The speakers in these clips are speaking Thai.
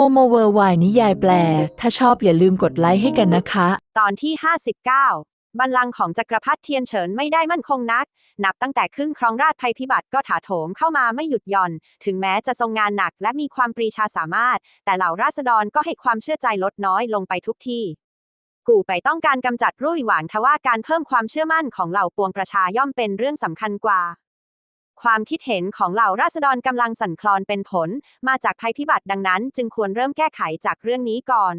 โมโมเวอร์ไวนิยายแปล ถ้าชอบอย่าลืมกดไลค์ให้กันนะคะ ตอนที่ 59 บัลลังก์ของจักรพรรดิเทียนเฉินไม่ได้มั่นคงนัก นับตั้งแต่ขึ้นครองราชภัยพิบัติก็ถาโถมเข้ามาไม่หยุดหย่อน ถึงแม้จะทรงงานหนักและมีความปรีชาสามารถ แต่เหล่าราษฎรก็ให้ความเชื่อใจลดน้อยลงไปทุกที่ กู่ไปต้องการกำจัดรุ่ยหวางทว่าการเพิ่มความเชื่อมั่นของเหล่าปวงประชาย่อมเป็นเรื่องสำคัญกว่า ความคิดเห็นของเหล่าราษฎรกำลังสั่นคลอนเป็นผล มาจากภัยพิบัติดังนั้น จึงควรเริ่มแก้ไขจากเรื่องนี้ก่อน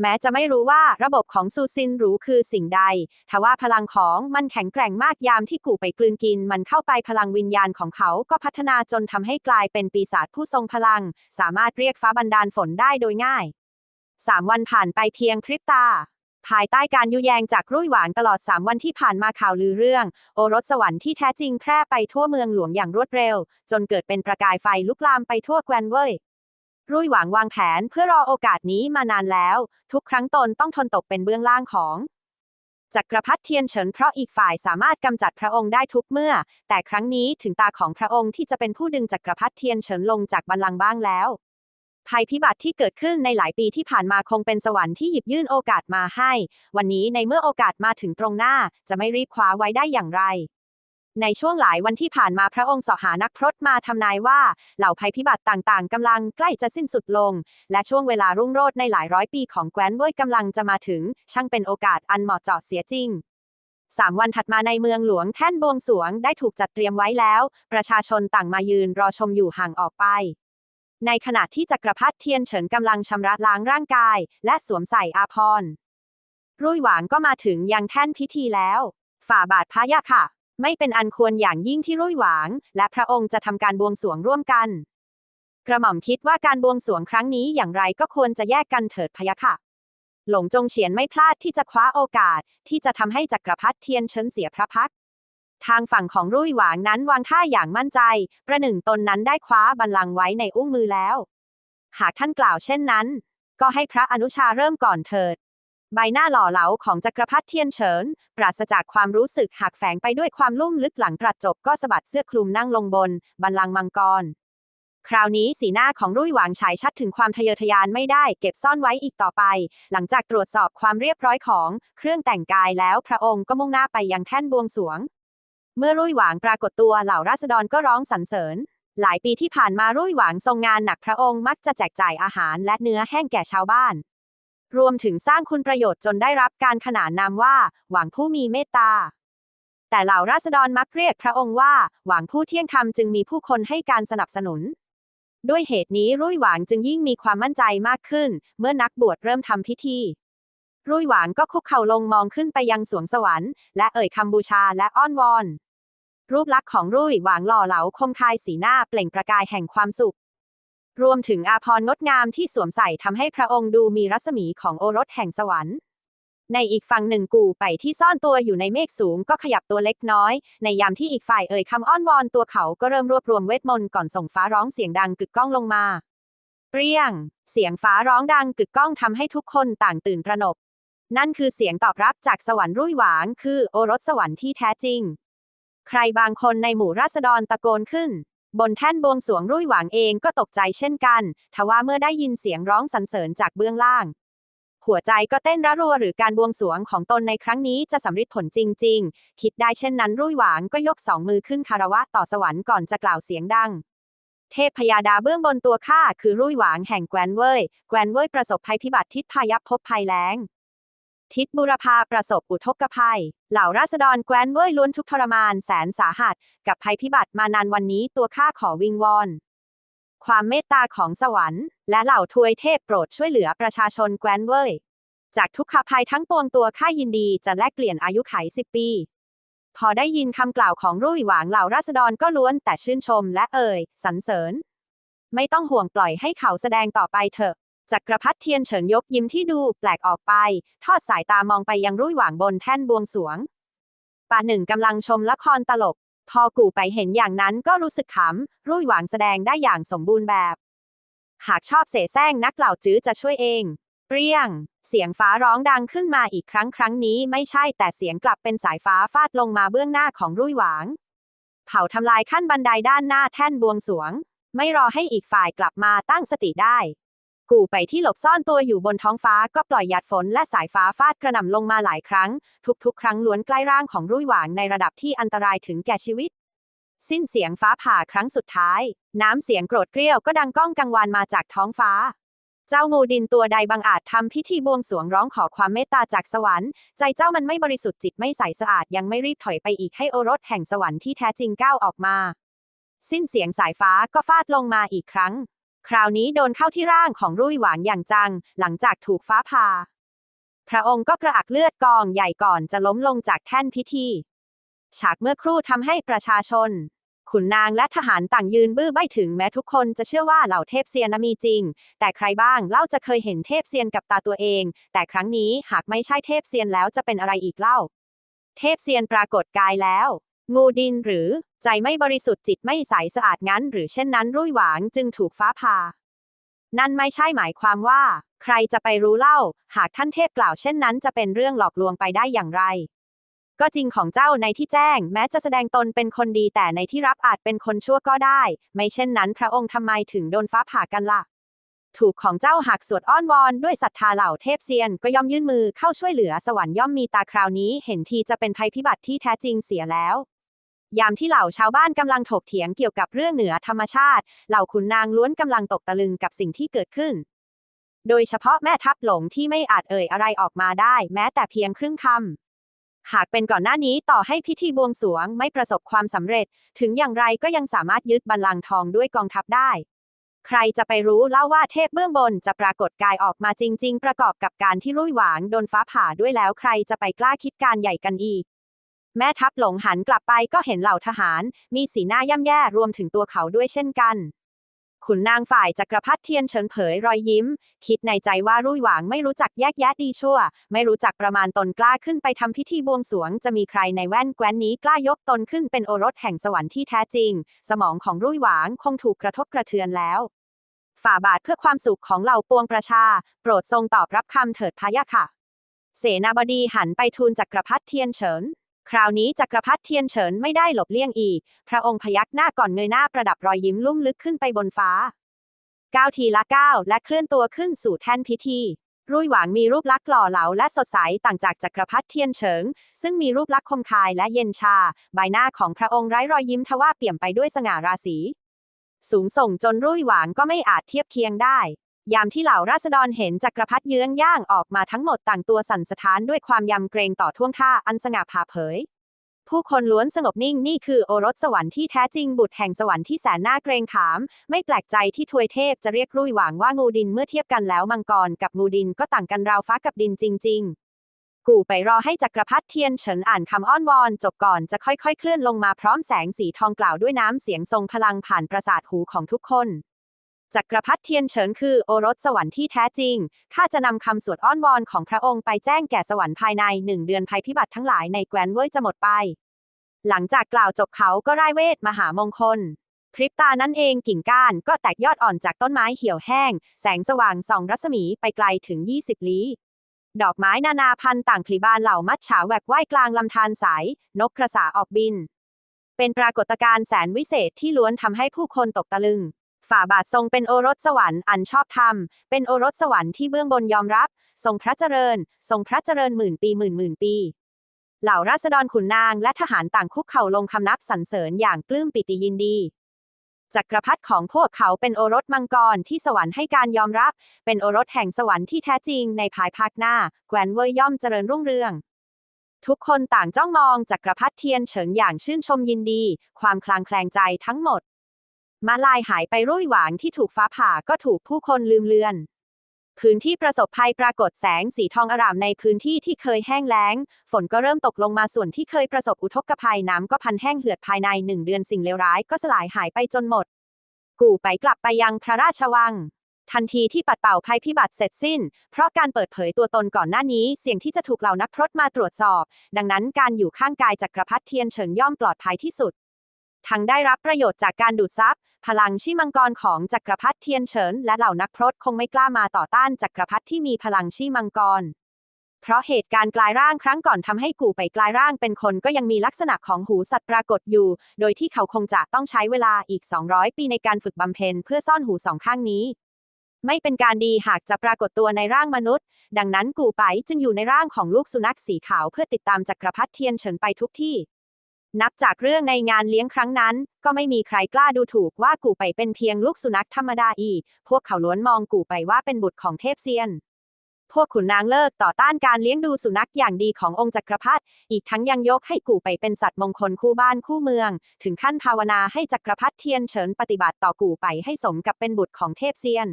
แม้จะไม่รู้ว่าระบบของซูซินหรูคือสิ่งใดทว่าพลังของมันแข็งแกร่งมากยามที่กู่ไปกลืนกิน มันเข้าไปพลังวิญญาณของเขาก็พัฒนาจนทำให้กลายเป็นปีศาจผู้ทรงพลัง สามารถเรียกฟ้าบันดาลฝนได้โดยง่ายสามวันผ่านไปเพียงพริบตา ภายใต้การยุแยงจากรุ่ยหวางตลอด 3 วันที่ผ่านมาข่าวลือเรื่อง โอรสสวรรค์ที่แท้จริงแพร่ไปทั่วเมืองหลวงอย่างรวดเร็ว จนเกิดเป็นประกายไฟลุกลามไปทั่วแคว้นเว่ยรุ่ยหวางวางแผนเพื่อรอโอกาสนี้มานานแล้ว ทุกครั้งตนต้องทนตกเป็นเบื้องล่างของจักรพรรดิเทียนเฉินเพราะอีกฝ่ายสามารถกำจัดพระองค์ได้ทุกเมื่อ แต่ครั้งนี้ถึงตาของพระองค์ที่จะเป็นผู้ดึงจักรพรรดิเทียนเฉินลงจากบัลลังก์บ้างแล้ว ภัยพิบัติที่เกิดขึ้นในหลายปีที่ผ่านมาคงเป็นสวรรค์ที่หยิบยื่นโอกาสมาให้ วันนี้ในเมื่อโอกาสมาถึงตรงหน้า จะไม่รีบคว้าไว้ได้อย่างไร ในช่วงหลายวันที่ผ่านมาพระองค์สหานักพรตมาทำนายว่า เหล่าภัยพิบัติต่างๆกำลังใกล้จะสิ้นสุดลง และช่วงเวลารุ่งโรจน์ในหลายร้อยปีของแคว้นเว่ยกำลังจะมาถึง ช่างเป็นโอกาสอันเหมาะเจาะเสียจริงสามวันถัดมาในเมืองหลวงแท่นบวงสวงได้ถูกจัดเตรียมไว้แล้ว ประชาชนต่างมายืนรอชมอยู่ห่างออกไป ในขณะที่จักรพรรดิเทียนเฉินกำลังชำระล้างร่างกาย และสวมใส่อาภรณ์รุ่ยหวางก็มาถึงยังแท่นพิธีแล้ว ฝ่าบาทพระยะค่ะ ไม่เป็นอันควรอย่างยิ่งที่รุ่ยหวาง และพระองค์จะทำการบวงสรวงร่วมกัน กระหม่อมคิดว่าการบวงสรวงครั้งนี้อย่างไรก็ควรจะแยกกันเถิดพะยะค่ะ หลงจงเฉียนไม่พลาดที่จะคว้าโอกาสที่จะทำให้จักรพรรดิเทียนเฉินเสียพระพัก ทางฝั่งของรุ่ยหวางนั้นวางท่าอย่างมั่นใจ ประหนึ่งตนนั้นได้คว้าบัลลังก์ไว้ในอุ้งมือแล้ว หากท่านกล่าวเช่นนั้น ก็ให้พระอนุชาเริ่มก่อนเถิด ใบหน้าหล่อเหลาของจักรพรรดิเทียนเฉิน ปราศจากความรู้สึกหักแฝงไปด้วยความลุ่มลึกหลังตรัสจบก็สะบัดเสื้อคลุมนั่งลงบน บัลลังก์มังกร คราวนี้สีหน้าของรุ่ยหวางฉายชัดถึงความทะเยอทะยานไม่ได้เก็บซ่อนไว้อีกต่อไป หลังจากตรวจสอบความเรียบร้อยของเครื่องแต่งกายแล้วพระองค์ก็มุ่งหน้าไปยังแท่นบวงสรวง เมื่อรุ่ยหวางปรากฏตัวเหล่าราษฎรก็ร้องสรรเสริญ หลายปีที่ผ่านมารุ่ยหวางทรงงานหนักพระองค์มักจะแจกจ่ายอาหารและเนื้อแห้งแก่ชาวบ้าน รวมถึงสร้างคุณประโยชน์จนได้รับการขนานนามว่า หวังผู้มีเมตตา แต่เหล่าราษฎรมักเรียกพระองค์ว่า หวังผู้เที่ยงธรรมจึงมีผู้คนให้การสนับสนุน ด้วยเหตุนี้รุ่ยหวางจึงยิ่งมีความมั่นใจมากขึ้น เมื่อนักบวชเริ่มทำพิธีรุ่ยหวางก็คุกเข่าลงมองขึ้นไปยังสวงสวรรค์และเอ่ยคำบูชาและอ้อนวอน รูปลักษณ์ของรุ่ยหวางหล่อเหลาคมคายสีหน้าเปล่งประกายแห่งความสุข รวมถึงอาภรณ์งดงามที่สวมใส่ทำให้พระองค์ดูมีรัศมีของโอรสแห่งสวรรค์ ในอีกฝั่งหนึ่งกู่ไปที่ซ่อนตัวอยู่ในเมฆสูงก็ขยับตัวเล็กน้อย ในยามที่อีกฝ่ายเอ่ยคำอ้อนวอนตัวเขาก็เริ่มรวบรวมเวทมนต์ก่อนส่งฟ้าร้องเสียงดังกึกก้องลงมา เปรี้ยง เสียงฟ้าร้องดังกึกก้องทำให้ทุกคนต่างตื่นตระหนก นั่นคือเสียงตอบรับจากสวรรค์รุ่ยหวาง คือโอรสสวรรค์ที่แท้จริง ใครบางคนในหมู่ราษฎรตะโกนขึ้น บนแท่นบวงสวงรุ่ยหวางเองก็ตกใจเช่นกัน ทว่าเมื่อได้ยินเสียงร้องสรรเสริญจากเบื้องล่าง หัวใจก็เต้นระรัวหรือการบวงสวงของตนในครั้งนี้จะสำเร็จผลจริง ๆ คิดได้เช่นนั้นรุ่ยหวางก็ยกสองมือขึ้นคารวะต่อสวรรค์ก่อนจะกล่าวเสียงดังเทพพยาดาเบื้องบนตัวข้าคือรุ่ยหวางแห่งแกวนเว่ย แกวนเว่ยประสบภัยพิบัติทิศพายัพพบภัยแล้ง ทิศบุรพาประสบอุทกภัย เหล่าราษฎรแคว้นเว่ยล้วนทุกทรมานแสนสาหัส กับภัยพิบัติมานานวันนี้ตัวข้าขอวิงวอน ความเมตตาของสวรรค์ และเหล่าทวยเทพโปรดช่วยเหลือประชาชนแคว้นเว่ยจากทุกขภัยทั้งปวงตัวข้ายินดีจะแลกเปลี่ยนอายุไขสิบปี พอได้ยินคำกล่าวของรุ่ยหวางเหล่าราษฎรก็ล้วนแต่ชื่นชมและเอ่ยสรรเสริญ ไม่ต้องห่วงปล่อยให้เขาแสดงต่อไปเถอะ จักรพรรดิเทียนเฉินยกยิ้มที่ดูแปลกออกไป ทอดสายตามองไปยังรุ่ยหวางบนแท่นบวงสวง ป่าหนึ่งกำลังชมละครตลก พอกู่ไปเห็นอย่างนั้นก็รู้สึกขำ รุ่ยหวางแสดงได้อย่างสมบูรณ์แบบ หากชอบเสแสร้งนักเหล่าจื้อจะช่วยเอง เปรี้ยง เสียงฟ้าร้องดังขึ้นมาอีกครั้งครั้งนี้ไม่ใช่แต่เสียงกลับเป็นสายฟ้าฟาดลงมาเบื้องหน้าของรุ่ยหวาง เผาทำลายขั้นบันไดด้านหน้าแท่นบวงสวง ไม่รอให้อีกฝ่ายกลับมาตั้งสติได้ กูไปที่หลบซ่อนตัวอยู่บนท้องฟ้าก็ปล่อยหยาดฝนและสายฟ้าฟาดกระหน่ำลงมาหลายครั้ง ทุกๆ ครั้งล้วนใกล้ร่างของรุ่ยหวางในระดับที่อันตรายถึงแก่ชีวิต สิ้นเสียงฟ้าผ่าครั้งสุดท้าย น้ำเสียงโกรธเกรี้ยวก็ดังก้องกังวานมาจากท้องฟ้า เจ้างูดินตัวใดบังอาจทำพิธีบวงสรวงร้องขอความเมตตาจากสวรรค์ ใจเจ้ามันไม่บริสุทธิ์จิตไม่ใสสะอาดยังไม่รีบถอยไปอีกให้โอรสแห่งสวรรค์ที่แท้จริงก้าวออกมา สิ้นเสียงสายฟ้าก็ฟาดลงมาอีกครั้ง คราวนี้โดนเข้าที่ร่างของรุ่ยหวางอย่างจัง หลังจากถูกฟ้าผ่า พระองค์ก็กระอักเลือดกองใหญ่ก่อนจะล้มลงจากแท่นพิธี ฉากเมื่อครู่ทำให้ประชาชน ขุนนางและทหารต่างยืนบื้อใบถึงแม้ทุกคนจะเชื่อว่าเหล่าเทพเซียนมีจริง แต่ใครบ้างเล่าจะเคยเห็นเทพเซียนกับตาตัวเอง แต่ครั้งนี้หากไม่ใช่เทพเซียนแล้วจะเป็นอะไรอีกเล่า เทพเซียนปรากฏกายแล้ว งูดินหรือ ใจไม่บริสุทธิ์จิตไม่ใสสะอาดงั้น หรือเช่นนั้นรุ่ยหวางจึงถูกฟ้าผ่า นั่นไม่ใช่หมายความว่า ใครจะไปรู้เล่า หากท่านเทพกล่าวเช่นนั้นจะเป็นเรื่องหลอกลวงไปได้อย่างไร ก็จริงของเจ้าในที่แจ้ง แม้จะแสดงตนเป็นคนดีแต่ในที่รับอาจเป็นคนชั่วก็ได้ ไม่เช่นนั้น พระองค์ทำไมถึงโดนฟ้าผ่ากันล่ะถูกของเจ้าหากสวดอ้อนวอนด้วยศรัทธาเหล่าเทพเซียนก็ย่อมยื่นมือเข้าช่วยเหลือสวรรค์ย่อมมีตาคราวนี้เห็นทีจะเป็นภัยพิบัติที่แท้จริงเสียแล้ว ยามที่เหล่าชาวบ้านกำลังถกเถียงเกี่ยวกับเรื่องเหนือธรรมชาติ เหล่าขุนนางล้วนกำลังตกตะลึงกับสิ่งที่เกิดขึ้น โดยเฉพาะแม่ทัพหลงที่ไม่อาจเอ่ยอะไรออกมาได้ แม้แต่เพียงครึ่งคำหากเป็นก่อนหน้านี้ต่อให้พิธีบวงสรวงไม่ประสบความสำเร็จ ถึงอย่างไรก็ยังสามารถยึดบัลลังก์ทองด้วยกองทัพได้ ใครจะไปรู้เล่าว่าเทพเบื้องบนจะปรากฏกายออกมาจริง ๆ ประกอบกับการที่รุ่ยหวางโดนฟ้าผ่าด้วยแล้วใครจะไปกล้าคิดการใหญ่กันอีก แม่ทัพหลงหันกลับไปก็เห็นเหล่าทหาร มีสีหน้าย่ำแย่รวมถึงตัวเขาด้วยเช่นกันขุนนางฝ่ายจักรพรรดิเทียนเฉินเผยรอยยิ้ม คิดในใจว่ารุ่ยหวางไม่รู้จักแยกแยะดีชั่ว ไม่รู้จักประมาณตนกล้าขึ้นไปทำพิธีบวงสวง จะมีใครในแว่นแคว้นนี้กล้ายกตนขึ้นเป็นโอรสแห่งสวรรค์ที่แท้จริง สมองของรุ่ยหวางคงถูกกระทบกระเทือนแล้ว ฝ่าบาทเพื่อความสุขของเหล่าปวงประชา โปรดทรงตอบรับคำเถิดพะยะค่ะ เสนาบดีหันไปทูลจักรพรรดิเทียนเฉิน คราวนี้จักรพรรดิเทียนเฉินไม่ได้หลบเลี่ยงอีก พระองค์พยักหน้าก่อนเงยหน้าประดับรอยยิ้มลุ่มลึกขึ้นไปบนฟ้าก้าวทีละก้าวและเคลื่อนตัวขึ้นสู่แท่นพิธีรุ่ยหวางมีรูปลักษณ์หล่อเหลาและสดใสต่างจากจักรพรรดิเทียนเฉิง ซึ่งมีรูปลักษณ์คมคายและเย็นชา ใบหน้าของพระองค์ไร้รอยยิ้มทว่าเปี่ยมไปด้วยสง่าราศี สูงส่งจนรุ่ยหวางก็ไม่อาจเทียบเคียงได้ ยามที่เหล่าราษฎรเห็นจักรพรรดิเยื้องย่างออกมาทั้งหมดต่างตัวสั่นสะท้านด้วยความยำเกรงต่อท่วงท่าอันสง่าผ่าเผย ผู้คนล้วนสงบนิ่งนี่คือโอรสสวรรค์ที่แท้จริงบุตรแห่งสวรรค์ที่แสนน่าเกรงขาม ไม่แปลกใจที่ทวยเทพจะเรียกรุ่ยหวางว่างูดินเมื่อเทียบกันแล้วมังกรกับงูดินก็ต่างกันราวฟ้ากับดินจริง ๆกูไปรอให้จักรพรรดิเทียนเฉินอ่านคำอ้อนวอนจบก่อนจะค่อยๆ เคลื่อนลงมาพร้อมแสงสีทองกล่าวด้วยน้ำเสียงทรงพลังผ่านประสาทหูของทุกคน จักรพรรดิเทียนเฉินคือโอรสสวรรค์ที่แท้จริง ข้าจะนำคำสวดอ้อนวอนของพระองค์ไปแจ้งแก่สวรรค์ภายในหนึ่งเดือนภัยพิบัติทั้งหลายในแคว้นเว่ยจะหมดไป หลังจากกล่าวจบเขาก็ไร่เวทมหามงคล พริบตานั่นเองกิ่งก้านก็แตกยอดอ่อนจากต้นไม้เหี่ยวแห้ง แสงสว่างส่องรัศมีไปไกลถึง 20 ลี้ดอกไม้นานาพันธุ์ต่างพลีบานเหล่ามัดฉาแหวกว่ายกลางลำธารสาย นกกระสาออกบิน เป็นปรากฏการณ์แสนวิเศษที่ล้วนทำให้ผู้คนตกตะลึง ฝ่าบาททรงเป็นโอรสสวรรค์อันชอบธรรม เป็นโอรสสวรรค์ที่เบื้องบนยอมรับ ทรงพระเจริญ ทรงพระเจริญหมื่นปีหมื่นหมื่นปี เหล่าราษฎรขุนนางและทหารต่างคุกเข่าลงคำนับสรรเสริญอย่างปลื้มปิติยินดี จักรพรรดิของพวกเขาเป็นโอรสมังกรที่สวรรค์ให้การยอมรับ เป็นโอรสแห่งสวรรค์ที่แท้จริงในภายภาคหน้าแคว้นเว่ยย่อมเจริญรุ่งเรืองทุกคนต่างจ้องมองจักรพรรดิเทียนเฉินอย่างชื่นชมยินดี ความคลางแคลงใจทั้งหมด มาลายหายไปรุ่ยหวางที่ถูกฟ้าผ่าก็ถูกผู้คนลืมเลือน พื้นที่ประสบภัยปรากฏแสงสีทองอร่ามในพื้นที่ที่เคยแห้งแล้ง ฝนก็เริ่มตกลงมาส่วนที่เคยประสบอุทกภัยน้ำก็พันแห้งเหือดภายในหนึ่งเดือนสิ่งเลวร้ายก็สลายหายไปจนหมด กู่ไปกลับไปยังพระราชวังทันทีที่ปัดเป่าภัยพิบัติเสร็จสิ้น เพราะการเปิดเผยตัวตนก่อนหน้านี้เสี่ยงที่จะถูกเหล่านักพรตมาตรวจสอบ ดังนั้นการอยู่ข้างกายจักรพรรดิเทียนเฉินย่อมปลอดภัยที่สุด ทั้งได้รับประโยชน์จากการดูดซับพลังชีมังกรของจักรพรรดิเทียนเฉินและเหล่านักพรตคงไม่กล้ามาต่อต้านจักรพรรดิที่มีพลังชีมังกร เพราะเหตุการณ์กลายร่างครั้งก่อนทำให้กู่ไปกลายร่างเป็นคนก็ยังมีลักษณะของหูสัตว์ปรากฏอยู่ โดยที่เขาคงจะต้องใช้เวลาอีก 200 ปีในการฝึกบำเพ็ญเพื่อซ่อนหูสองข้างนี้ไม่เป็นการดีหากจะปรากฏตัวในร่างมนุษย์ ดังนั้นกูไปจึงอยู่ในร่างของลูกสุนัขสีขาวเพื่อติดตามจักรพรรดิเทียนเฉินไปทุกที่ นับจากเรื่องในงานเลี้ยงครั้งนั้น ก็ไม่มีใครกล้าดูถูกว่ากูไปเป็นเพียงลูกสุนัขธรรมดาอีก พวกเขาล้วนมองกูไปว่าเป็นบุตรของเทพเซียน พวกขุนนางเลิกต่อต้านการเลี้ยงดูสุนัขอย่างดีขององค์จักรพรรดิ อีกทั้งยังยกให้กูไปเป็นสัตว์มงคลคู่บ้านคู่เมือง ถึงขั้นภาวนาให้จักรพรรดิเทียนเฉินปฏิบัติต่อกูไปให้สมกับเป็นบุตรของเทพเซียน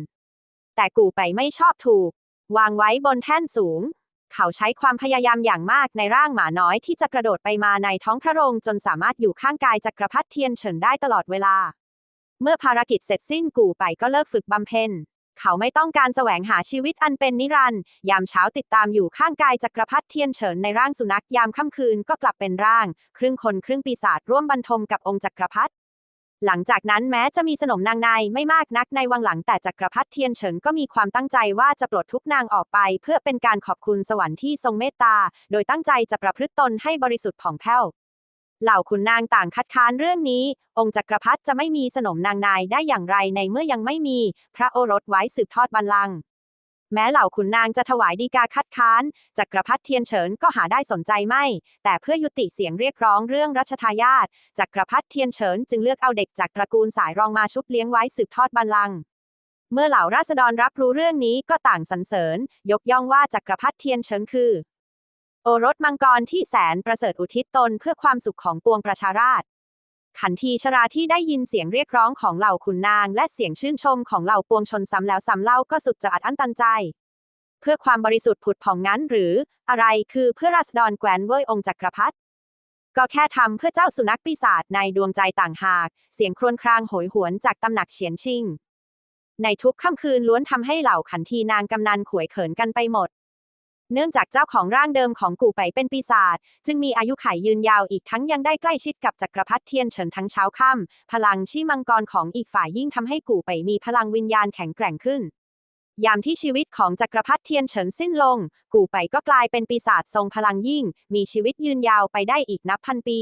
แต่กูไปไม่ชอบถูก วางไว้บนแท่นสูง เขาใช้ความพยายามอย่างมากในร่างหมาน้อยที่จะกระโดดไปมาในท้องพระโรงจนสามารถอยู่ข้างกายจักรพรรดิเทียนเฉินได้ตลอดเวลา เมื่อภารกิจเสร็จสิ้นกูไปก็เลิกฝึกบำเพ็ญเขาไม่ต้องการแสวงหาชีวิตอันเป็นนิรันดร์ยามเช้าติดตามอยู่ข้างกายจักรพรรดิเทียนเฉินในร่างสุนัขยามค่ำคืนก็กลับเป็นร่าง ครึ่งคนครึ่งปีศาจร่วมบรรทมกับองค์จักรพรรดิ หลังจากนั้นแม้จะมีสนมนางในไม่มากนักในวังหลังแต่จักรพรรดิเทียนเฉินก็มีความตั้งใจว่าจะปลดทุกนางออกไป เพื่อเป็นการขอบคุณสวรรค์ที่ทรงเมตตา โดยตั้งใจจะประพฤติตนให้บริสุทธิ์ผ่องแผ้วเหล่าขุนนางต่างคัดค้านเรื่องนี้ องค์จักรพรรดิจะไม่มีสนมนางนายได้อย่างไรในเมื่อยังไม่มี พระโอรสไว้สืบทอดบัลลังก์ แม้เหล่าขุนนางจะถวายดีกาคัดค้านจักรพรรดิเทียนเฉินก็หาได้สนใจไม่ แต่เพื่อยุติเสียงเรียกร้องเรื่องรัชทายาทจักรพรรดิเทียนเฉินจึงเลือกเอาเด็กจากตระกูลสายรองมาชุบเลี้ยงไว้สืบทอดบัลลังก์เมื่อเหล่าราษฎรรับรู้เรื่องนี้ก็ต่างสรรเสริญ ยกย่องว่าจักรพรรดิเทียนเฉินคือ โอรสมังกรที่แสนประเสริฐอุทิศตนเพื่อความสุขของปวงประชาราษฎร์ ขันทีชราที่ได้ยินเสียงเรียกร้องของเหล่าขุนนาง และเสียงชื่นชมของเหล่าปวงชนซ้ำแล้วซ้ำเล่าก็สุดจะอัดอั้นตันใจ เพื่อความบริสุทธิ์ผุดผ่องนั้นหรืออะไรคือเพื่อราษฎรแกวนเว่ยองค์จักรพรรดิก็แค่ทำเพื่อเจ้าสุนัขปีศาจในดวงใจต่างหาก เสียงครวญครางโหยหวนจากตำหนักเฉียนชิง ในทุกค่ำคืนล้วนทำให้เหล่าขันทีนางกำนันขวยเขินกันไปหมด เนื่องจากเจ้าของร่างเดิมของกู่ไปเป็นปีศาจจึงมีอายุขัยยืนยาวอีกทั้งยังได้ใกล้ชิดกับจักรพรรดิเทียนเฉินทั้งเช้าค่ำพลังชี่มังกรของอีกฝ่ายยิ่งทำให้กู่ไปมีพลังวิญญาณแข็งแกร่งขึ้นยามที่ชีวิตของจักรพรรดิเทียนเฉินสิ้นลง กู่ไปก็กลายเป็นปีศาจทรงพลังยิ่ง มีชีวิตยืนยาวไปได้อีกนับพันปี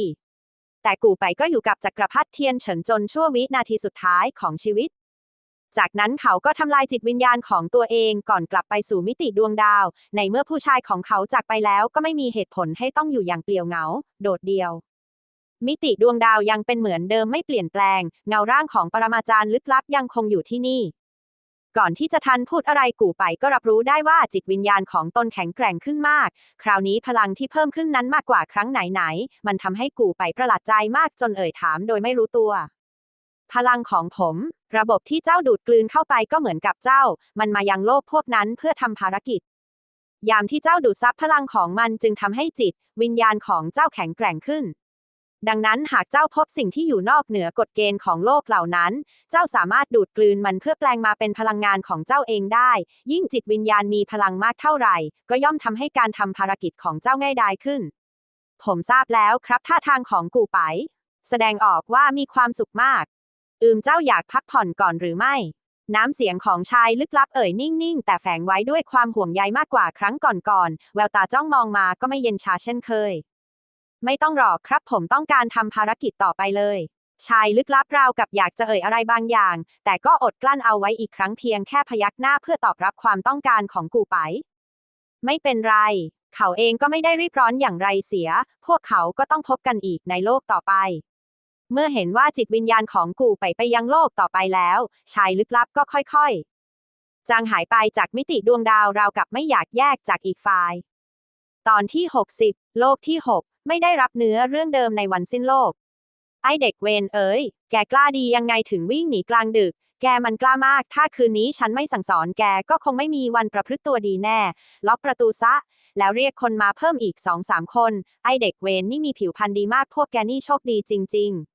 แต่กู่ไปก็อยู่กับจักรพรรดิเทียนเฉินจนชั่ววินาทีสุดท้ายของชีวิต จากนั้นเขาก็ทำลายจิตวิญญาณของตัวเองก่อนกลับไปสู่มิติดวงดาว ในเมื่อผู้ชายของเขาจากไปแล้วก็ไม่มีเหตุผลให้ต้องอยู่อย่างเปลี่ยวเหงา โดดเดี่ยว มิติดวงดาวยังเป็นเหมือนเดิมไม่เปลี่ยนแปลง เงาร่างของปรมาจารย์ลึกลับยังคงอยู่ที่นี่ ก่อนที่จะทันพูดอะไรกู่ไปก็รับรู้ได้ว่าจิตวิญญาณของตนแข็งแกร่งขึ้นมาก คราวนี้พลังที่เพิ่มขึ้นนั้นมากกว่าครั้งไหนๆมันทำให้กู่ไปประหลาดใจมากจนเอ่ยถามโดยไม่รู้ตัว พลังของผม ระบบที่เจ้าดูดกลืนเข้าไปก็เหมือนกับเจ้า มันมายังโลกพวกนั้นเพื่อทำภารกิจ ยามที่เจ้าดูดซับพลังของมันจึงทำให้จิต วิญญาณของเจ้าแข็งแกร่งขึ้น ดังนั้นหากเจ้าพบสิ่งที่อยู่นอกเหนือกฎเกณฑ์ของโลกเหล่านั้น เจ้าสามารถดูดกลืนมันเพื่อแปลงมาเป็นพลังงานของเจ้าเองได้ ยิ่งจิตวิญญาณมีพลังมากเท่าไหร่ ก็ย่อมทำให้การทำภารกิจของเจ้าง่ายดายขึ้น ผมทราบแล้วครับท่าทางของกูไปแสดงออกว่ามีความสุขมาก อืมเจ้าอยากพักผ่อนก่อนหรือไม่ น้ำเสียงของชายลึกลับเอ่ยนิ่งๆ แต่แฝงไว้ด้วยความห่วงใยมากกว่าครั้งก่อนๆ แววตาจ้องมองมาก็ไม่เย็นชาเช่นเคย ไม่ต้องรอครับผมต้องการทำภารกิจต่อไปเลย ชายลึกลับราวกับอยากจะเอ่ยอะไรบางอย่าง แต่ก็อดกลั้นเอาไว้อีกครั้งเพียงแค่พยักหน้าเพื่อตอบรับความต้องการของกูไป ไม่เป็นไร เขาเองก็ไม่ได้รีบร้อนอย่างไรเสีย พวกเขาก็ต้องพบกันอีกในโลกต่อไป เมื่อเห็นว่าจิตวิญญาณของกูไปไปยังโลกต่อไปแล้ว ชายลึกลับก็ค่อยๆ จางหายไปจากมิติดวงดาวราวกับไม่อยากแยกจากอีกฝ่าย ตอนที่ 60 โลกที่ 6 ไม่ได้รับเนื้อเรื่องเดิมในวันสิ้นโลก ไอเด็กเวนเอ๋ย แกกล้าดียังไงถึงวิ่งหนีกลางดึก แกมันกล้ามาก ถ้าคืนนี้ฉันไม่สั่งสอนแกก็คงไม่มีวันประพฤติตัวดีแน่ ล็อกประตูซะแล้วเรียกคนมาเพิ่มอีกสองสามคน ไอเด็กเวนนี่มีผิวพรรณดีมากพวกแกนี่โชคดีจริง ๆ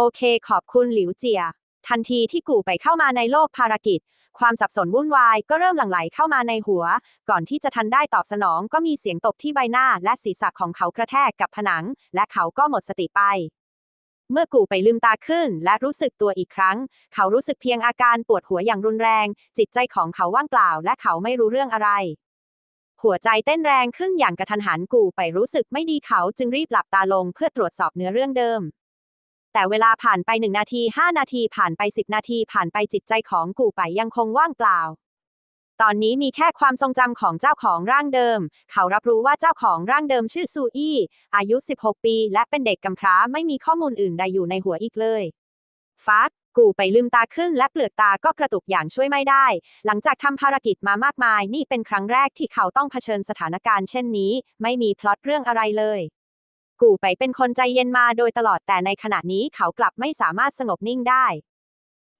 โอเค ขอบคุณหลิวเจีย ทันทีที่กูไปเข้ามาในโลกภารกิจ ความสับสนวุ่นวายก็เริ่มหลั่งไหลเข้ามาในหัว ก่อนที่จะทันได้ตอบสนองก็มีเสียงตบที่ใบหน้าและศีรษะของเขากระแทกกับผนัง และเขาก็หมดสติไป เมื่อกูไปลืมตาขึ้น และรู้สึกตัวอีกครั้ง เขารู้สึกเพียงอาการปวดหัวอย่างรุนแรง จิตใจของเขาว่างเปล่า และเขาไม่รู้เรื่องอะไรหัวใจเต้นแรงขึ้นอย่างกระทันหันกูไปรู้สึกไม่ดีเขาจึงรีบหลับตาลงเพื่อตรวจสอบเนื้อเรื่องเดิม แต่เวลาผ่านไปหนึ่งนาทีห้านาทีผ่านไปสิบนาทีผ่านไปจิตใจของกูไปยังคงว่างเปล่า ตอนนี้มีแค่ความทรงจำของเจ้าของร่างเดิม เขารับรู้ว่าเจ้าของร่างเดิมชื่อซูอี้อายุ 16 ปี และเป็นเด็กกำพร้าไม่มีข้อมูลอื่นใดอยู่ในหัวอีกเลยฟักกูไปลืมตาขึ้นและเปลือกตาก็กระตุกอย่างช่วยไม่ได้ หลังจากทำภารกิจมามากมาย นี่เป็นครั้งแรกที่เขาต้องเผชิญสถานการณ์เช่นนี้ ไม่มีพล็อตเรื่องอะไรเลย กูไปเป็นคนใจเย็นมาโดยตลอดแต่ในขณะนี้เขากลับไม่สามารถสงบนิ่งได้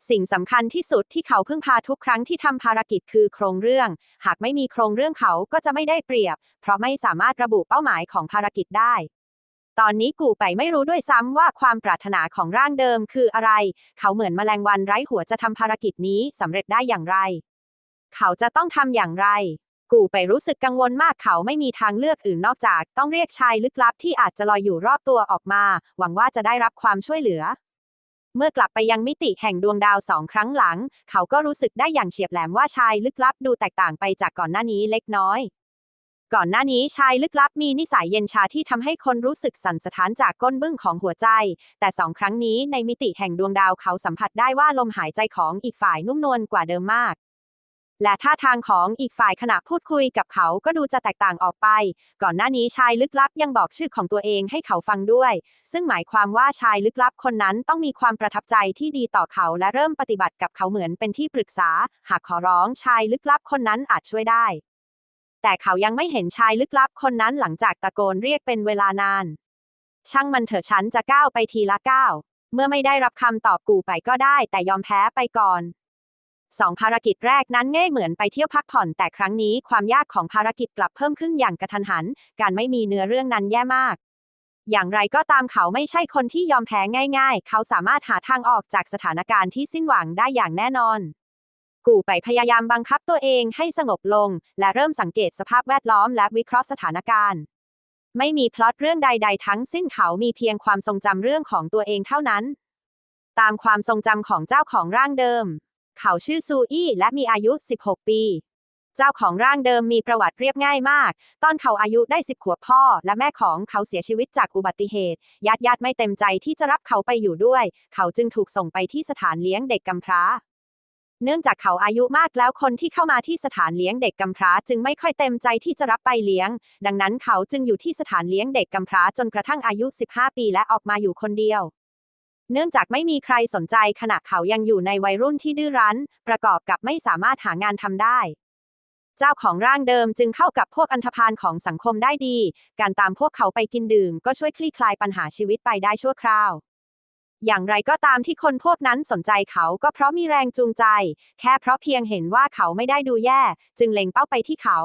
สิ่งสำคัญที่สุดที่เขาเพึ่งพาทุกครั้งที่ทำภารกิจคือโครงเรื่อง หากไม่มีโครงเรื่องเขาก็จะไม่ได้เปรียบ เพราะไม่สามารถระบุเป้าหมายของภารกิจได้ ตอนนี้กูไปไม่รู้ด้วยซ้ำว่าความปรารถนาของร่างเดิมคืออะไร เขาเหมือนแมลงวันไร้หัวจะทำภารกิจนี้สำเร็จได้อย่างไร เขาจะต้องทำอย่างไร กูไปรู้สึกกังวลมากเขาไม่มีทางเลือกอื่นนอกจาก ต้องเรียกชายลึกลับที่อาจจะลอยอยู่รอบตัวออกมา หวังว่าจะได้รับความช่วยเหลือ เมื่อกลับไปยังมิติแห่งดวงดาวสองครั้งหลัง เขาก็รู้สึกได้อย่างเฉียบแหลมว่าชายลึกลับดูแตกต่างไปจากก่อนหน้านี้เล็กน้อยก่อนหน้านี้ชายลึกลับมีนิสัยเย็นชาที่ทำให้คนรู้สึกสั่นสะท้านจากก้นบึ้งของหัวใจ แต่สองครั้งนี้ในมิติแห่งดวงดาวเขาสัมผัสได้ว่าลมหายใจของอีกฝ่ายนุ่มนวลกว่าเดิมมาก และท่าทางของอีกฝ่ายขณะพูดคุยกับเขาก็ดูจะแตกต่างออกไป ก่อนหน้านี้ชายลึกลับยังบอกชื่อของตัวเองให้เขาฟังด้วย ซึ่งหมายความว่าชายลึกลับคนนั้นต้องมีความประทับใจที่ดีต่อเขาและเริ่มปฏิบัติกับเขาเหมือนเป็นที่ปรึกษา หากขอร้องชายลึกลับคนนั้นอาจช่วยได้ แต่เขายังไม่เห็นชายลึกลับคนนั้นหลังจากตะโกนเรียกเป็นเวลานาน ช่างมันเถอะฉันจะก้าวไปทีละก้าวเมื่อไม่ได้รับคำตอบกูไปก็ได้ แต่ยอมแพ้ไปก่อน สองภารกิจแรกนั้นง่ายเหมือนไปเที่ยวพักผ่อนแต่ครั้งนี้ความยากของภารกิจกลับเพิ่มขึ้นอย่างกระทันหัน การไม่มีเนื้อเรื่องนั้นแย่มาก อย่างไรก็ตามเขาไม่ใช่คนที่ยอมแพ้ง่าย ๆ เขาสามารถหาทางออกจากสถานการณ์ที่สิ้นหวังได้อย่างแน่นอน กูไปพยายามบังคับตัวเองให้สงบลง และเริ่มสังเกตสภาพแวดล้อมและวิเคราะห์สถานการณ์ ไม่มีพล็อตเรื่องใด ๆ ทั้งสิ้นเขามีเพียงความทรงจำเรื่องของตัวเองเท่านั้น ตามความทรงจำของเจ้าของร่างเดิม เขาชื่อซูอี้และมีอายุ 16 ปี เจ้าของร่างเดิมมีประวัติเรียบง่ายมาก ตอนเขาอายุได้สิบขวบพ่อ และแม่ของเขาเสียชีวิตจากอุบัติเหตุ ญาติญาติไม่เต็มใจที่จะรับเขาไปอยู่ด้วย เขาจึงถูกส่งไปที่สถานเลี้ยงเด็กกำพร้า เนื่องจากเขาอายุมากแล้วคนที่เข้ามาที่สถานเลี้ยงเด็กกำพร้าจึงไม่ค่อยเต็มใจที่จะรับไปเลี้ยง ดังนั้นเขาจึงอยู่ที่สถานเลี้ยงเด็กกำพร้าจนกระทั่งอายุ 15 ปีและออกมาอยู่คนเดียว เนื่องจากไม่มีใครสนใจขณะเขายังอยู่ในวัยรุ่นที่ดื้อรั้น ประกอบกับไม่สามารถหางานทำได้ เจ้าของร่างเดิมจึงเข้ากับพวกอันธพาลของสังคมได้ดี การตามพวกเขาไปกินดื่ม ก็ช่วยคลี่คลายปัญหาชีวิตไปได้ชั่วคราว อย่างไรก็ตามที่คนพวกนั้นสนใจเขาก็เพราะมีแรงจูงใจ แค่เพราะเพียงเห็นว่าเขาไม่ได้ดูแย่ จึงเล็งเป้าไปที่เขา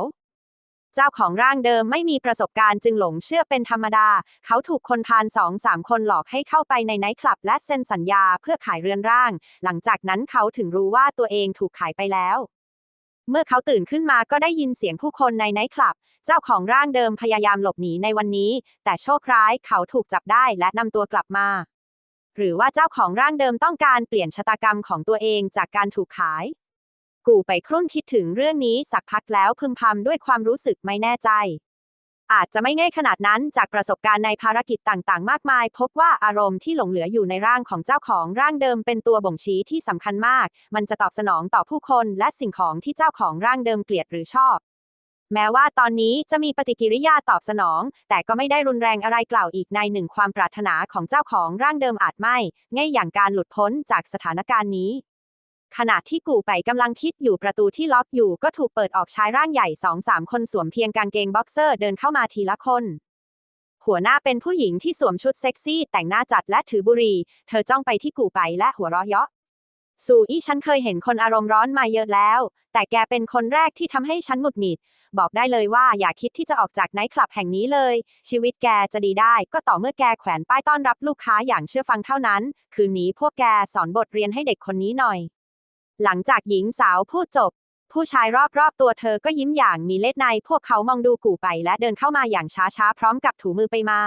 เจ้าของร่างเดิมไม่มีประสบการณ์จึงหลงเชื่อเป็นธรรมดา เขาถูกคนพาลสองสามคนหลอกให้เข้าไปในไนท์คลับ และเซ็นสัญญาเพื่อขายเรือนร่าง หลังจากนั้นเขาถึงรู้ว่าตัวเองถูกขายไปแล้ว เมื่อเขาตื่นขึ้นมาก็ได้ยินเสียงผู้คนในไนท์คลับ เจ้าของร่างเดิมพยายามหลบหนีในวันนี้ แต่โชคร้ายเขาถูกจับได้และนำตัวกลับมา หรือว่าเจ้าของร่างเดิมต้องการเปลี่ยนชะตากรรมของตัวเองจากการถูกขาย กูไปครุ่นคิดถึงเรื่องนี้สักพักแล้วพึมพำด้วยความรู้สึกไม่แน่ใจ อาจจะไม่ง่ายขนาดนั้นจากประสบการณ์ในภารกิจต่างๆ มากมาย พบว่าอารมณ์ที่หลงเหลืออยู่ในร่างของเจ้าของร่างเดิมเป็นตัวบ่งชี้ที่สำคัญมาก มันจะตอบสนองต่อผู้คนและสิ่งของที่เจ้าของร่างเดิมเกลียดหรือชอบแม้ว่าตอนนี้จะมีปฏิกิริยาตอบสนอง แต่ก็ไม่ได้รุนแรงอะไรกล่าวอีกในหนึ่งความปรารถนาของเจ้าของร่างเดิมอาจไม่ ง่ายอย่างการหลุดพ้นจากสถานการณ์นี้ ขณะที่กูไปกำลังคิดอยู่ประตูที่ล็อกอยู่ก็ถูกเปิดออกชายร่างใหญ่สองสามคนสวมเพียงกางเกงบ็อกเซอร์เดินเข้ามาทีละคน หัวหน้าเป็นผู้หญิงที่สวมชุดเซ็กซี่ แต่งหน้าจัดและถือบุหรี่ เธอจ้องไปที่กูไปและหัวเราะเยาะซูอี้ฉันเคยเห็นคนอารมณ์ร้อนมาเยอะแล้ว แต่แกเป็นคนแรกที่ทำให้ฉันหงุดหงิด บอกได้เลยว่าอย่าคิดที่จะออกจากไนท์คลับแห่งนี้เลย ชีวิตแกจะดีได้ ก็ต่อเมื่อแกแขวนป้ายต้อนรับลูกค้าอย่างเชื่อฟังเท่านั้น คืนนี้พวกแกสอนบทเรียนให้เด็กคนนี้หน่อย หลังจากหญิงสาวพูดจบ ผู้ชายรอบๆตัวเธอก็ยิ้มอย่างมีเล็ดในพวกเขามองดูกู่ไปและเดินเข้ามาอย่างช้าๆ พร้อมกับถูมือไปมา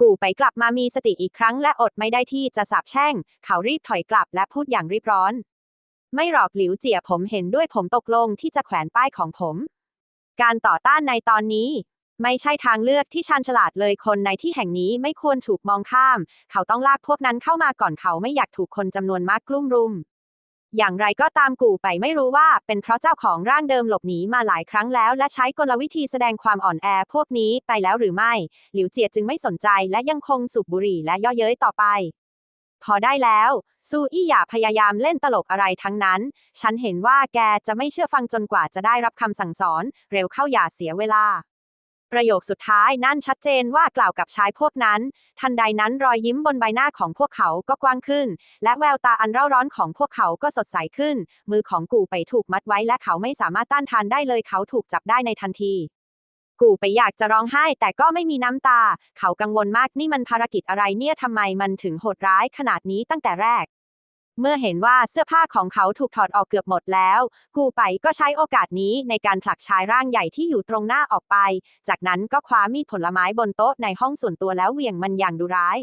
กู่ไปกลับมามีสติอีกครั้งและอดไม่ได้ที่จะสาบแช่ง เขารีบถอยกลับและพูดอย่างรีบร้อน ไม่หรอกหลิวเจียผมเห็นด้วยผมตกลงที่จะแขวนป้ายของผม การต่อต้านในตอนนี้ ไม่ใช่ทางเลือกที่ชาญฉลาดเลยคนในที่แห่งนี้ไม่ควรถูกมองข้าม เขาต้องลากพวกนั้นเข้ามาก่อนเขาไม่อยากถูกคนจำนวนมากกลุ่มรุม อย่างไรก็ตามกู่ไปไม่รู้ว่า เป็นเพราะเจ้าของร่างเดิมหลบหนีมาหลายครั้งแล้วและใช้กลวิธีแสดงความอ่อนแอพวกนี้ไปแล้วหรือไม่ หลิวเจียจึงไม่สนใจและยังคงสูบบุหรี่และย่อเย้ยต่อไป พอได้แล้ว ซูอี้อย่าพยายามเล่นตลกอะไรทั้งนั้น ฉันเห็นว่าแกจะไม่เชื่อฟังจนกว่าจะได้รับคำสั่งสอน เร็วเข้าอย่าเสียเวลา ประโยคสุดท้ายนั่นชัดเจนว่ากล่าวกับชายพวกนั้น ทันใดนั้นรอยยิ้มบนใบหน้าของพวกเขาก็กว้างขึ้น และแววตาอันเร่าร้อนของพวกเขาก็สดใสขึ้น มือของกูไปถูกมัดไว้และเขาไม่สามารถต้านทานได้เลยเขาถูกจับได้ในทันที กูไปอยากจะร้องไห้ แต่ก็ไม่มีน้ำตา เขากังวลมากนี่มันภารกิจอะไรเนี่ยทำไมมันถึงโหดร้ายขนาดนี้ตั้งแต่แรก เมื่อเห็นว่าเสื้อผ้าของเขาถูกถอดออกเกือบหมดแล้ว กูไปก็ใช้โอกาสนี้ในการผลักชายร่างใหญ่ที่อยู่ตรงหน้าออกไป จากนั้นก็คว้ามีดผลไม้บนโต๊ะในห้องส่วนตัวแล้วเหวี่ยงมันอย่างดุร้าย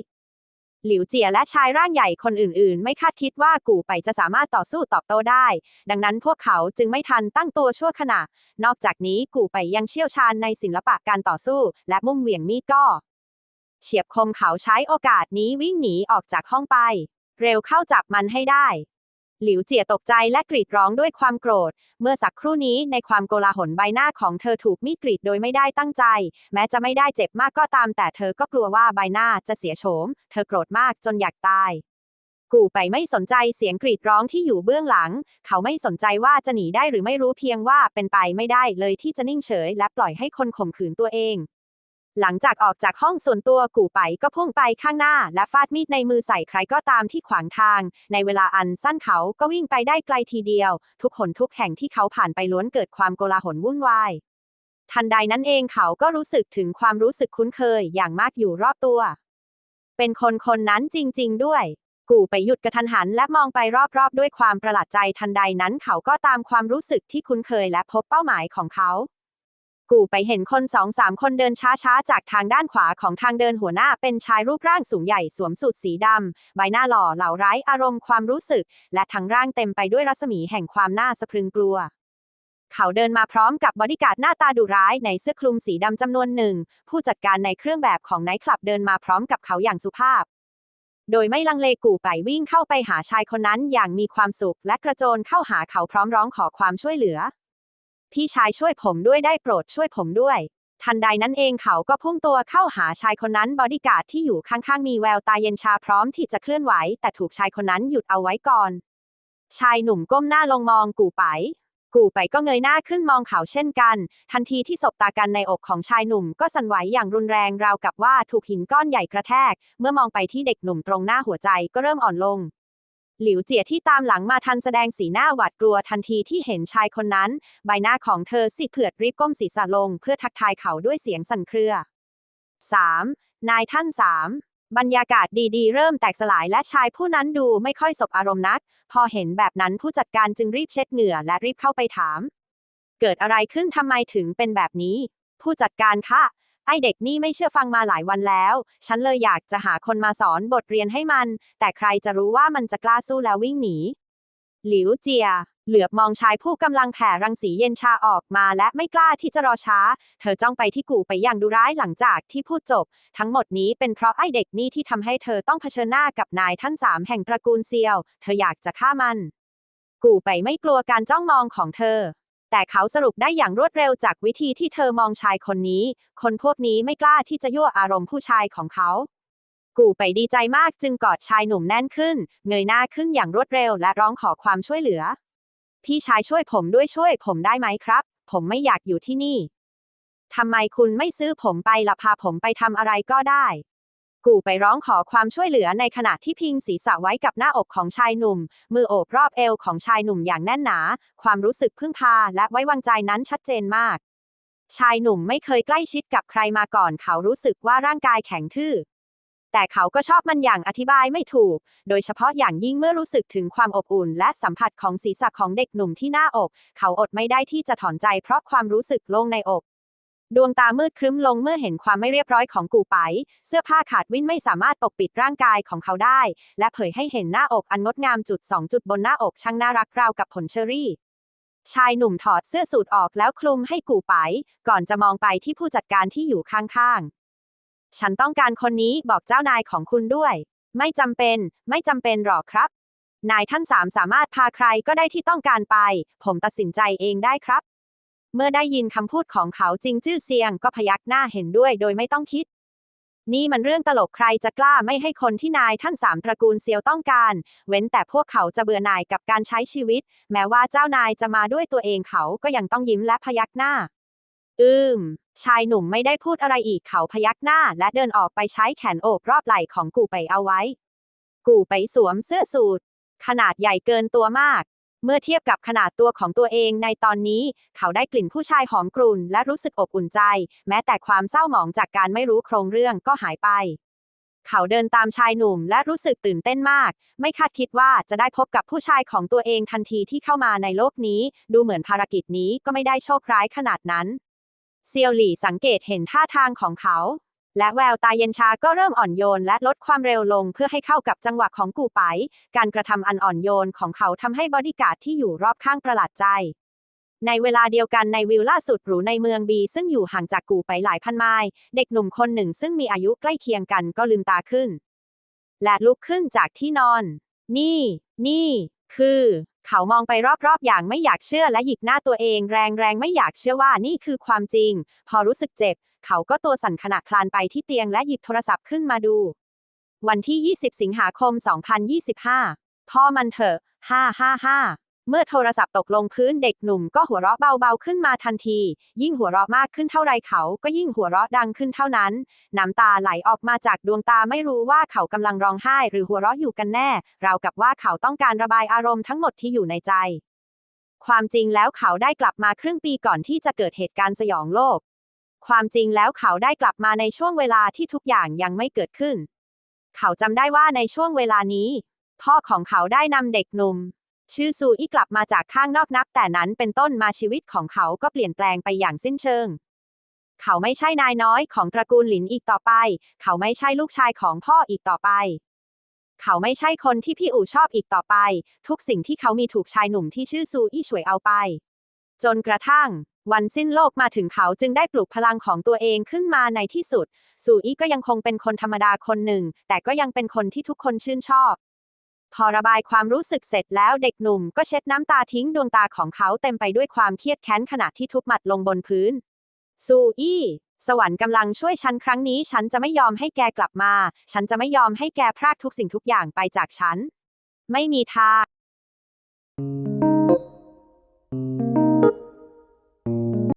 หลิวเจียและชายร่างใหญ่คนอื่นๆ ไม่คาดคิดว่ากูไปจะสามารถต่อสู้ตอบโต้ได้ ดังนั้นพวกเขาจึงไม่ทันตั้งตัวชั่วขณะ นอกจากนี้กูไปยังเชี่ยวชาญในศิลปะการต่อสู้ และมุ่งเหวี่ยงมีดก็ เฉียบคมเขาใช้โอกาสนี้วิ่งหนีออกจากห้องไป เร็วเข้าจับมันให้ได้ หลิวเจียตกใจและกรีดร้องด้วยความโกรธ เมื่อสักครู่นี้ในความโกลาหลใบหน้าของเธอถูกมีดกรีดโดยไม่ได้ตั้งใจ แม้จะไม่ได้เจ็บมากก็ตาม แต่เธอก็กลัวว่าใบหน้าจะเสียโฉม เธอโกรธมากจนอยากตาย กูไปไม่สนใจเสียงกรีดร้องที่อยู่เบื้องหลัง เขาไม่สนใจว่าจะหนีได้หรือไม่รู้เพียงว่าเป็นไปไม่ได้เลยที่จะนิ่งเฉย และปล่อยให้คนข่มขืนตัวเอง หลังจากออกจากห้องส่วนตัวกู่ไปก็พุ่งไปข้างหน้า และฟาดมีดในมือใส่ใครก็ตามที่ขวางทาง ในเวลาอันสั้นเขาก็วิ่งไปได้ไกลทีเดียว ทุกหนทุกแห่งที่เขาผ่านไปล้วนเกิดความโกลาหลวุ่นวาย ทันใดนั้นเองเขาก็รู้สึกถึงความรู้สึกคุ้นเคยอย่างมากอยู่รอบตัว เป็นคนคนนั้นจริง ๆ ด้วย กู่ไปหยุดกระทันหันและมองไปรอบๆ ด้วยความประหลาดใจทันใดนั้นเขาก็ตามความรู้สึกที่คุ้นเคยและพบเป้าหมายของเขา กูไปเห็นคนสองสามคนเดินช้าๆ จากทางด้านขวาของทางเดินหัวหน้าเป็นชายรูปร่างสูงใหญ่สวมสูทสีดำ ใบหน้าหล่อเหลาไร้อารมณ์ความรู้สึก และทั้งร่างเต็มไปด้วยรัศมีแห่งความน่าสะพรึงกลัว เขาเดินมาพร้อมกับบอดี้การ์ดหน้าตาดุร้ายในเสื้อคลุมสีดำจำนวนหนึ่ง ผู้จัดการในเครื่องแบบของไนท์คลับเดินมาพร้อมกับเขาอย่างสุภาพโดยไม่ลังเลกู่ไปวิ่งเข้าไปหาชายคนนั้นอย่างมีความสุขและกระโจนเข้าหาเขาพร้อมร้องขอความช่วยเหลือ พี่ชายช่วยผมด้วยได้โปรดช่วยผมด้วย ทันใดนั้นเองเขาก็พุ่งตัวเข้าหาชายคนนั้นบอดี้การ์ดที่อยู่ข้างๆมีแววตาเย็นชาพร้อมที่จะเคลื่อนไหว แต่ถูกชายคนนั้นหยุดเอาไว้ก่อน ชายหนุ่มก้มหน้าลงมองกู่ไปกู่ไปก็เงยหน้าขึ้นมองเขาเช่นกัน ทันทีที่สบตากันในอกของชายหนุ่มก็สั่นไหวอย่างรุนแรงราวกับว่าถูกหินก้อนใหญ่กระแทก เมื่อมองไปที่เด็กหนุ่มตรงหน้าหัวใจก็เริ่มอ่อนลง หลิวเจียที่ตามหลังมาทันแสดงสีหน้าหวาดกลัวทันทีที่เห็นชายคนนั้น ใบหน้าของเธอสิเผือดรีบก้มศีรษะลง เพื่อทักทายเขาด้วยเสียงสั่นเครือ 3. นายท่าน 3. บรรยากาศดีๆ เริ่มแตกสลายและชายผู้นั้นดูไม่ค่อยสบอารมณ์นัก พอเห็นแบบนั้นผู้จัดการจึงรีบเช็ดเหงื่อและรีบเข้าไปถาม เกิดอะไรขึ้นทำไมถึงเป็นแบบนี้ ผู้จัดการคะ ไอเด็กนี่ไม่เชื่อฟังมาหลายวันแล้ว ฉันเลยอยากจะหาคนมาสอนบทเรียนให้มัน แต่ใครจะรู้ว่ามันจะกล้าสู้แล้ววิ่งหนี หลิวเจีย เหลือบมองชายผู้กำลังแผ่รังสีเย็นชาออกมาและไม่กล้าที่จะรอช้า เธอจ้องไปที่กู่ไปอย่างดุร้ายหลังจากที่พูดจบ ทั้งหมดนี้เป็นเพราะไอเด็กนี่ที่ทำให้เธอต้องเผชิญหน้ากับนายท่านสามแห่งตระกูลเซียว เธออยากจะฆ่ามัน กู่ไปไม่กลัวการจ้องมองของเธอ แต่เขาสรุปได้อย่างรวดเร็วจากวิธีที่เธอมองชายคนนี้ คนพวกนี้ไม่กล้าที่จะยั่วอารมณ์ผู้ชายของเขา กูไปดีใจมากจึงกอดชายหนุ่มแน่นขึ้น เงยหน้าขึ้นอย่างรวดเร็วและร้องขอความช่วยเหลือ พี่ชายช่วยผมด้วยช่วยผมได้ไหมครับ ผมไม่อยากอยู่ที่นี่ทำไมคุณไม่ซื้อผมไปละพาผมไปทำอะไรก็ได้ กูไปร้องขอความช่วยเหลือในขณะที่พิงศีรษะไว้กับหน้าอกของชายหนุ่ม มือโอบรอบเอวของชายหนุ่มอย่างแน่นหนา ความรู้สึกพึ่งพาและไว้วางใจนั้นชัดเจนมาก ชายหนุ่มไม่เคยใกล้ชิดกับใครมาก่อนเขารู้สึกว่าร่างกายแข็งทื่อแต่เขาก็ชอบมันอย่างอธิบายไม่ถูก โดยเฉพาะอย่างยิ่งเมื่อรู้สึกถึงความอบอุ่น และสัมผัสของศีรษะของเด็กหนุ่มที่หน้าอก เขาอดไม่ได้ที่จะถอนใจเพราะความรู้สึกโล่งในอก ดวงตามืดครึ้มลงเมื่อเห็นความไม่เรียบร้อยของกูไป เสื้อผ้าขาดวิ่นไม่สามารถปกปิดร่างกายของเขาได้ และเผยให้เห็นหน้าอกอันงดงามจุดสองจุดบนหน้าอกช่างน่ารักราวกับผลเชอรี่ ชายหนุ่มถอดเสื้อสูทออกแล้วคลุมให้กูไป ก่อนจะมองไปที่ผู้จัดการที่อยู่ข้างๆ ฉันต้องการคนนี้บอกเจ้านายของคุณด้วย ไม่จำเป็น ไม่จำเป็นหรอกครับ นายท่านสามสามารถพาใครก็ได้ที่ต้องการไป ผมตัดสินใจเองได้ครับ เมื่อได้ยินคำพูดของเขาจริงจื้อเซียงก็พยักหน้าเห็นด้วยโดยไม่ต้องคิด นี่มันเรื่องตลกใครจะกล้าไม่ให้คนที่นายท่านสามตระกูลเซียวต้องการ เว้นแต่พวกเขาจะเบื่อหน่ายกับการใช้ชีวิต แม้ว่าเจ้านายจะมาด้วยตัวเองเขาก็ยังต้องยิ้มและพยักหน้า อืม ชายหนุ่มไม่ได้พูดอะไรอีกเขาพยักหน้า และเดินออกไปใช้แขนโอบรอบไหล่ของกูไปเอาไว้ กูไปสวมเสื้อสูทขนาดใหญ่เกินตัวมาก เมื่อเทียบกับขนาดตัวของตัวเองในตอนนี้ เขาได้กลิ่นผู้ชายหอมกรุ่นและรู้สึกอบอุ่นใจ แม้แต่ความเศร้าหมองจากการไม่รู้โครงเรื่องก็หายไป เขาเดินตามชายหนุ่มและรู้สึกตื่นเต้นมาก ไม่คาดคิดว่าจะได้พบกับผู้ชายของตัวเองทันทีที่เข้ามาในโลกนี้ ดูเหมือนภารกิจนี้ก็ไม่ได้โชคร้ายขนาดนั้น เซียวหลี่สังเกตเห็นท่าทางของเขา และแววตาเย็นชาก็เริ่มอ่อนโยนและลดความเร็วลงเพื่อให้เข้ากับจังหวะของกูไป การกระทำอันอ่อนโยนของเขาทำให้บอดี้การ์ดที่อยู่รอบข้างประหลาดใจ ในเวลาเดียวกันในวิลล่าสุดหรูในเมืองบีซึ่งอยู่ห่างจากกูไปหลายพันไมล์เด็กหนุ่มคนหนึ่งซึ่งมีอายุใกล้เคียงกันก็ลืมตาขึ้น และลุกขึ้นจากที่นอน นี่ นี่ คือ เขามองไปรอบๆ อย่างไม่อยากเชื่อและหยิกหน้าตัวเอง แรงๆ ไม่อยากเชื่อว่านี่คือความจริง พอรู้สึกเจ็บ เขาก็ตัวสั่นขณะคลานไปที่เตียงและหยิบโทรศัพท์ขึ้นมาดู วันที่ 20 สิงหาคม 2025 พ่อมันเถอะ555เมื่อโทรศัพท์ตกลงพื้นเด็กหนุ่มก็หัวเราะเบาๆขึ้นมาทันที ยิ่งหัวเราะมากขึ้นเท่าไรเขาก็ยิ่งหัวเราะดังขึ้นเท่านั้น น้ำตาไหลออกมาจากดวงตาไม่รู้ว่าเขากำลังร้องไห้ หรือหัวเราะอยู่กันแน่ ราวกับว่าเขาต้องการระบายอารมณ์ทั้งหมดที่อยู่ในใจ ความจริงแล้วเขาได้กลับมาครึ่งปีก่อนที่จะเกิดเหตุการณ์สยองโลก ความจริงแล้วเขาได้กลับมาในช่วงเวลาที่ทุกอย่างยังไม่เกิดขึ้น เขาจำได้ว่าในช่วงเวลานี้ พ่อของเขาได้นำเด็กหนุ่ม ชื่อซูอี้กลับมาจากข้างนอกนับ แต่นั้นเป็นต้นมาชีวิตของเขาก็เปลี่ยนแปลงไปอย่างสิ้นเชิง เขาไม่ใช่นายน้อยของตระกูลหลินอีกต่อไป เขาไม่ใช่ลูกชายของพ่ออีกต่อไป เขาไม่ใช่คนที่พี่อู๋ชอบอีกต่อไป ทุกสิ่งที่เขามีถูกชายหนุ่มที่ชื่อซูอี้ฉวยเอาไป จนกระทั่ง วันสิ้นโลกมาถึงเขาจึงได้ปลุกพลังของตัวเองขึ้นมาในที่สุดซูอี้ก็ยังคงเป็นคนธรรมดาคนหนึ่ง แต่ก็ยังเป็นคนที่ทุกคนชื่นชอบ พอระบายความรู้สึกเสร็จแล้วเด็กหนุ่มก็เช็ดน้ำตาทิ้งดวงตาของเขาเต็มไปด้วยความเครียดแค้นขณะที่ทุบหมัดลงบนพื้น ซูอี้สวรรค์กำลังช่วยฉันครั้งนี้ฉันจะไม่ยอมให้แกกลับมา ฉันจะไม่ยอมให้แกพรากทุกสิ่งทุกอย่างไปจากฉัน ไม่มีทาง